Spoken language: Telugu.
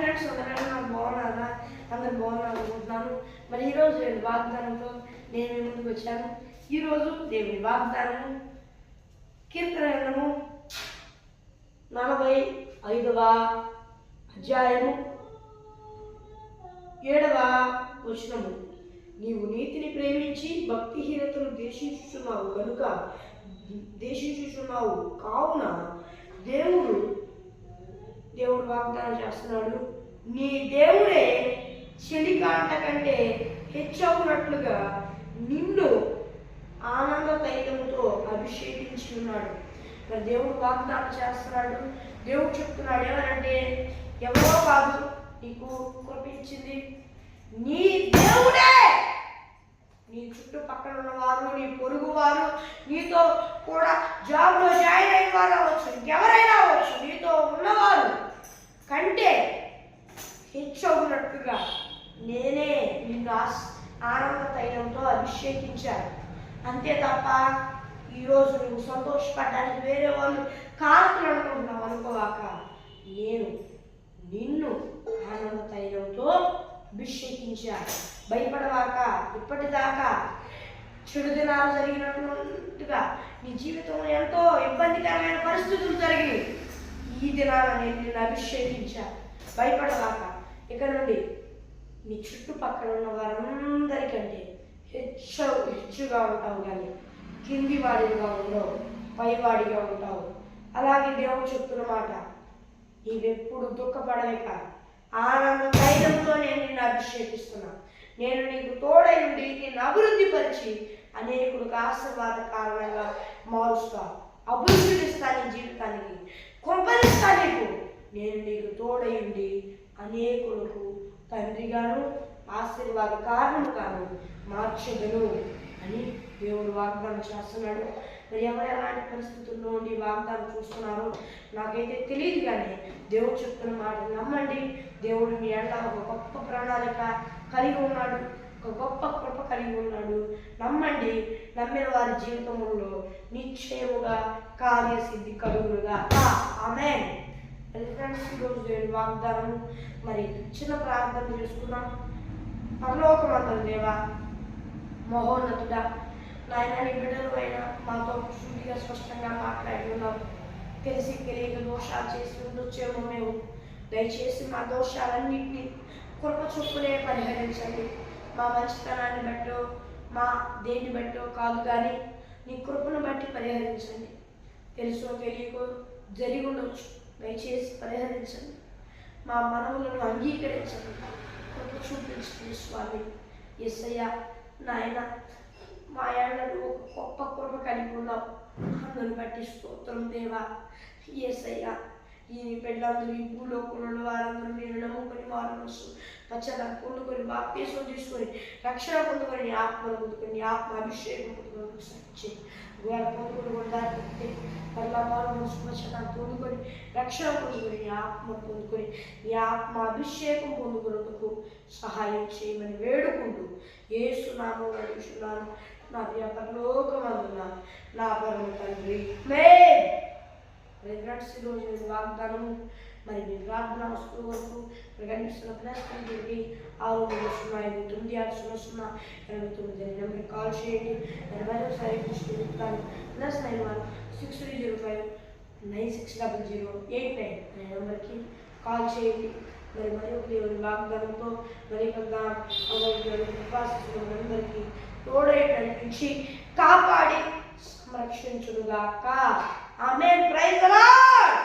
ఫ్రెండ్స్ అందరూ నాకు బాగున్నారా అందరు బాగున్నారు అనుకుంటున్నాను మరి ఈరోజు నేను వాగ్దానంతో నేను ముందుకు వచ్చాను. ఈరోజు దేవుని వాగ్దానము కీర్తనము నలభై ఐదవ అధ్యాయము ఏడవ వచనము. నీవు నీతిని ప్రేమించి భక్తిహీనతను దేశించుచున్నావు కనుక దేశించుచున్నావు కావున దేవుడు దేవుడు వాగ్దానం చేస్తున్నాడు. నీ దేవుడే చెలికాంట కంటే హెచ్చవునట్లుగా నిన్ను ఆనంద తైలంతో అభిషేకించి ఉన్నాడు. మరి దేవుడు వాగ్దానం చేస్తున్నాడు. దేవుడు చెప్తున్నాడు ఏమనంటే ఎవరో కాదు నీకు కురిపించింది నీ దేవుడే! నీ చుట్టుపక్కల ఉన్నవారు నీ పొరుగు వారు నీతో కూడా జాబ్లో జాయిన్ అయిన వారు అవ్వచ్చు. ఇంకెవరైనా అవ్వచ్చు. నీతో ఉన్నవారు. కంటే హెచ్చవునట్టుగా నేనే నిన్ను ఆనంద తైలంతో అభిషేకించాను. అంతే తప్ప ఈరోజు నువ్వు సంతోషపడడానికి వేరే వాళ్ళు కారకులు అనుకుంటున్నావు అనుకోవాక నేను నిన్ను ఆనంద తైలంతో అభిషేకించాను. భయపడవాక ఇప్పటిదాకా చెడు దినాలు జరిగినట్టుగా నీ జీవితంలో ఎంతో ఇబ్బందికరమైన పరిస్థితులు జరిగినాయి. ఈ దినాన నేను నిన్ను అభిషేకించా భయపడవాక ఇక నుండి నీ చుట్టుపక్కల ఉన్న వారందరికంటే హెచ్చు హెచ్చుగా ఉంటావు కానీ కింది వాడిగా ఉండవు పైవాడిగా ఉంటావు. అలాగే దేవుడు చెప్తున్న మాట నీవెప్పుడు దుఃఖపడలేక ఆనంద ధైర్యంతో నేను నిన్ను అభిషేకిస్తున్నా నేను నీకు తోడై ఉండి నిన్ను అభివృద్ధి పరిచి అనేకులకు ఆశీర్వాద కారణంగా మారుస్తా. అభివృద్ధిస్తా నీ జీవితానికి. కొంపనిస్తా నీకు నేను నీకు తోడయండి అనేకులకు తండ్రిగాను ఆశీర్వాద కారణముగాను మార్చదును అని దేవుడు వాగ్దానం చేస్తున్నాడు. మరి ఎవరు ఎలాంటి పరిస్థితుల్లో ఉండి వాగ్దానం చూస్తున్నారో నాకైతే తెలియదు కానీ దేవుడు చెప్తున్న మాట నమ్మండి. దేవుడు మీ ఎడల ఒక గొప్ప ప్రణాళిక కలిగి ఉన్నాడు. ఒక గొప్ప కృప కలిగి ఉన్నాడు. నమ్మండి నమ్మిన వారి జీవితంలో నిశ్చయముగా కార్యసిద్ధి కలుగునుగా ఆమె ఫ్రెండ్స్ ఈరోజు దేవుని వాగ్దానం మరి చిన్న ప్రార్థన చేసుకున్నాం పరలోకమంతం దేవా మహోన్నతుడా నాయన నీ బిడ్డలు అయినా మాతో శుద్ధిగా స్పష్టంగా మాట్లాడుతున్నావు తెలిసి తెలియక దోషాలు చేసి ఉండొచ్చేమో మేము. దయచేసి మా దోషాలన్నింటినీ కృప చొప్పునే పరిహరించండి. మా మంచితనాన్ని బట్టో మా దేన్ని బట్టో కాదు కానీ నీ కృపను బట్టి పరిహరించండి. తెలుసో తెలియకో జరిగి ఉండొచ్చు. దయచేసి పరిహరించండి. మా మనవులను అంగీకరించండి. కృప చూపించండి స్వామి. ఎస్సయ్య నాయన మా ఏళ్ళను గొప్ప కృప కలిగి ఉన్నాం అందుని బట్టి స్తోత్రం దేవా. ఏసయ్య ఈ పెళ్ళందరూ ఈ భూలోకంలో వారందరూ నేను నమ్ముకొని వారు మనసు పచ్చగా పొందుకొని బాప్తీసం తీసుకొని రక్షణ పొందుకొని నీ ఆత్మను పొందుకొని ఆత్మ అభిషేకం పొందుకొని సచ్చి వేళ పొందుకొని కూడా దాటి మళ్ళా పొందుకొని రక్షణ పొందుకొని ఆత్మ పొందుకొని ఈ ఆత్మ అభిషేకం పొందుకున్నందుకు సహాయం చేయమని వేడుకుంటూ ఏసు నామం నడుచున్నాను నా ప్రియ పరలోకమందున నా పరమ తండ్రి. మే ఫ్రెండ్స్ ఈరోజు వాగ్దానం మరి నిర్వాహణ వస్తువు వరకు ఇక్కడ కనిపిస్తున్న ప్లస్ ఆరు మూడు సున్నా ఐదు తొమ్మిది ఆరు సున్నా సున్నా ఎనభై తొమ్మిది అనే నెంబర్కి కాల్ చేయండి. ఎనభై ఒకసారి దృష్టి చెప్తాను plus nine one six three zero five nine six double zero eight nine అనే నెంబర్కి కాల్ చేయండి. మరి మరి ఒక వాగ్దానంతో మరి యొక్క ఉపాసించిన తోడై నడిపించి కాపాడి సంరక్షించుడుగాక ఆమె ప్రైజ్ అలాడ్